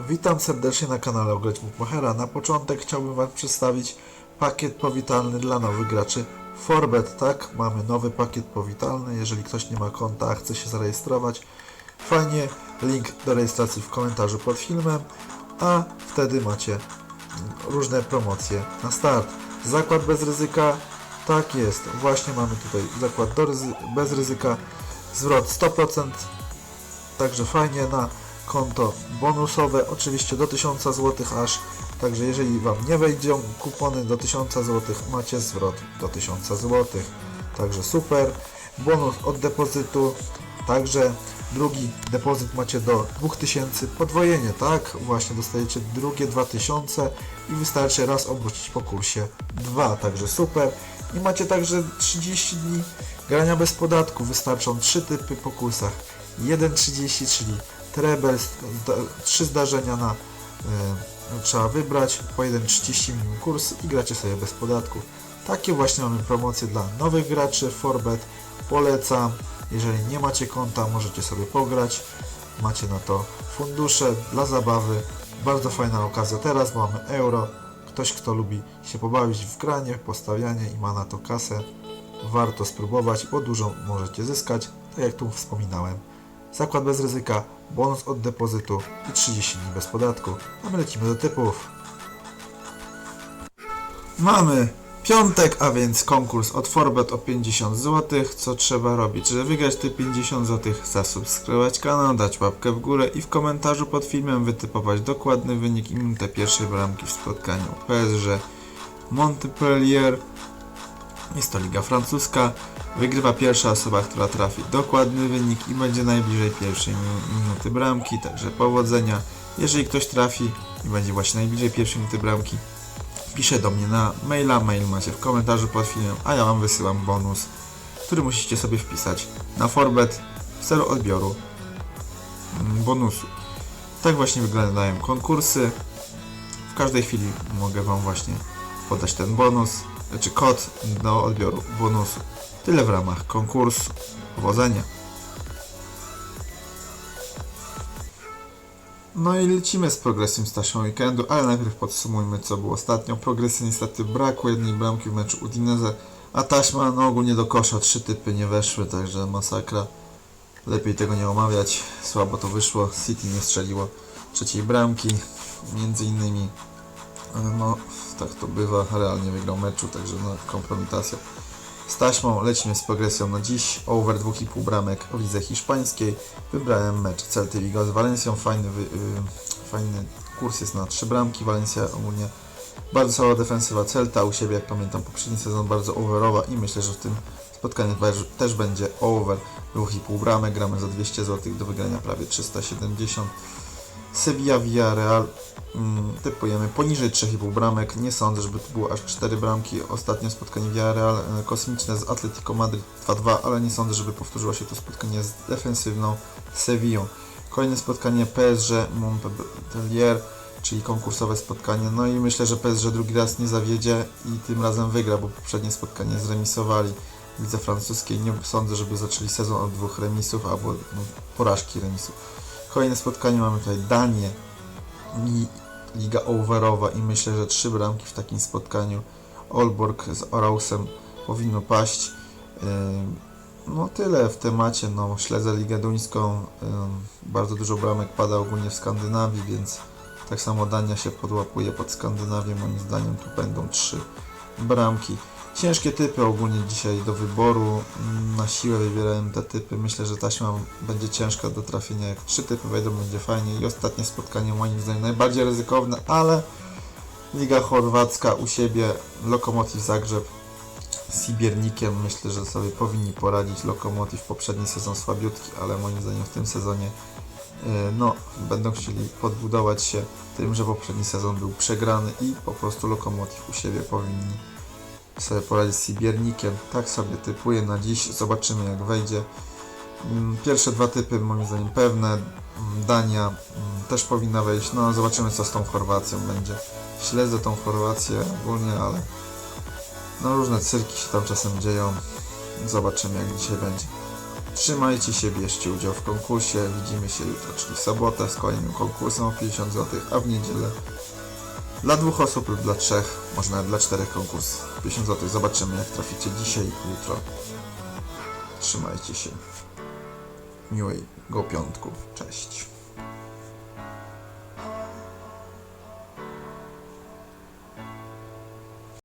Witam serdecznie na kanale Ograć Bookmachera. Na początek chciałbym Wam przedstawić pakiet powitalny dla nowych graczy Forbet. Tak, mamy nowy pakiet powitalny. Jeżeli ktoś nie ma konta, a chce się zarejestrować, fajnie, link do rejestracji w komentarzu pod filmem, a wtedy macie różne promocje na start. Zakład bez ryzyka, tak jest, właśnie mamy tutaj zakład ryzy- bez ryzyka, zwrot 100%, Także fajnie na konto bonusowe, oczywiście do 1000 zł aż. Także jeżeli Wam nie wejdą kupony do 1000 zł, macie zwrot do 1000 zł. Także super. Bonus od depozytu. Także drugi depozyt macie do 2000. Podwojenie, tak? Właśnie dostajecie drugie 2000 i wystarczy raz obrócić po kursie 2. Także super. I macie także 30 dni grania bez podatku. Wystarczą 3 typy po kursach. 1.30, czyli zda, 3 zdarzenia na e, trzeba wybrać, po 1.30 minimum kurs i gracie sobie bez podatku. Takie właśnie mamy promocje dla nowych graczy Forbet. Polecam. Jeżeli nie macie konta, możecie sobie pograć. Macie na to fundusze dla zabawy. Bardzo fajna okazja teraz, bo mamy euro. Ktoś, kto lubi się pobawić w granie, postawianie i ma na to kasę, warto spróbować, bo dużo możecie zyskać, tak jak tu wspominałem. Zakład bez ryzyka, bonus od depozytu i 30 dni bez podatku. A my lecimy do typów. Mamy piątek, a więc konkurs od Forbet o 50 zł. Co trzeba robić? Żeby wygrać te 50 zł, zasubskrybować kanał, dać łapkę w górę i w komentarzu pod filmem wytypować dokładny wynik i minutę pierwszej bramki w spotkaniu PSG Montpellier. Jest to liga francuska. Wygrywa pierwsza osoba, która trafi dokładny wynik i będzie najbliżej pierwszej mi- minuty bramki, także powodzenia. Jeżeli ktoś trafi i będzie właśnie najbliżej pierwszej minuty bramki, pisze do mnie na maila, mail macie w komentarzu pod filmem, a ja wam wysyłam bonus, który musicie sobie wpisać na Forbet w celu odbioru mm, bonusu. Tak właśnie wyglądają konkursy. W każdej chwili mogę wam właśnie podać ten bonus, czy kod do odbioru bonusu. Tyle w ramach konkursu. Powodzenia. No i lecimy z progresją z taśmą weekendu, ale najpierw podsumujmy co było ostatnio. Progresy niestety brakło jednej bramki w meczu Udinese, a taśma no ogólnie do kosza trzy typy nie weszły, także masakra. Lepiej tego nie omawiać, słabo to wyszło, City nie strzeliło trzeciej bramki, między innymi no tak to bywa, realnie wygrał meczu, także no kompromitacja. Z taśmą lecimy z progresją na dziś. Over 2,5 bramek w lidze hiszpańskiej. Wybrałem mecz Celty Vigo z Walencją. Fajny, wy, y, fajny kurs jest na 3 bramki. Walencja ogólnie bardzo słaba defensywa Celta. U siebie, jak pamiętam, poprzedni sezon bardzo overowa i myślę, że w tym spotkaniu też będzie over 2,5 bramek. Gramy za 200 zł do wygrania prawie 370. Sevilla Villarreal mm, typujemy poniżej 3,5 bramek. Nie sądzę, żeby to było aż 4 bramki. Ostatnio spotkanie Villarreal e, kosmiczne z Atletico Madryt 2-2, ale nie sądzę, żeby powtórzyło się to spotkanie z defensywną Sevillą. Kolejne spotkanie PSG Montpellier, czyli konkursowe spotkanie. No i myślę, że PSG drugi raz nie zawiedzie i tym razem wygra, bo poprzednie spotkanie zremisowali w lidze francuskiej. Nie sądzę, żeby zaczęli sezon od dwóch remisów albo no, porażki remisów. Kolejne spotkanie mamy tutaj Danię, Li- Liga Overowa i myślę, że trzy bramki w takim spotkaniu. Olborg z Orausem powinno paść. No tyle w temacie, no śledzę Ligę Duńską, bardzo dużo bramek pada ogólnie w Skandynawii, więc tak samo Dania się podłapuje pod Skandynawię, moim zdaniem tu będą trzy bramki. Ciężkie typy ogólnie dzisiaj do wyboru. Mm, Na siłę wybierałem te typy. Myślę, że taśma będzie ciężka do trafienia. Jak trzy typy wejdą, będzie fajnie. I ostatnie spotkanie moim zdaniem najbardziej ryzykowne, ale Liga Chorwacka u siebie, Lokomotiv Zagrzeb z Sibiernikiem. Myślę, że sobie powinni poradzić. Lokomotiv poprzedni sezon słabiutki, ale moim zdaniem w tym sezonie yy, no, będą chcieli podbudować się tym, że poprzedni sezon był przegrany i po prostu Lokomotiv u siebie powinni sobie poradzić z Sibiernikiem. Tak sobie typuję na dziś. Zobaczymy jak wejdzie. Mm, Pierwsze dwa typy moim zdaniem pewne. Mm, Dania mm, też powinna wejść. No zobaczymy co z tą Chorwacją będzie. Śledzę tą Chorwację ogólnie, ale no różne cyrki się tam czasem dzieją. Zobaczymy jak dzisiaj będzie. Trzymajcie się, bierzcie udział w konkursie. Widzimy się jutro, czyli w sobotę z kolejnym konkursem o 50 zł, a w niedzielę dla dwóch osób lub dla trzech, może nawet dla czterech konkurs 50 zł. Zobaczymy jak traficie dzisiaj i jutro. Trzymajcie się. Miłego piątku. Cześć.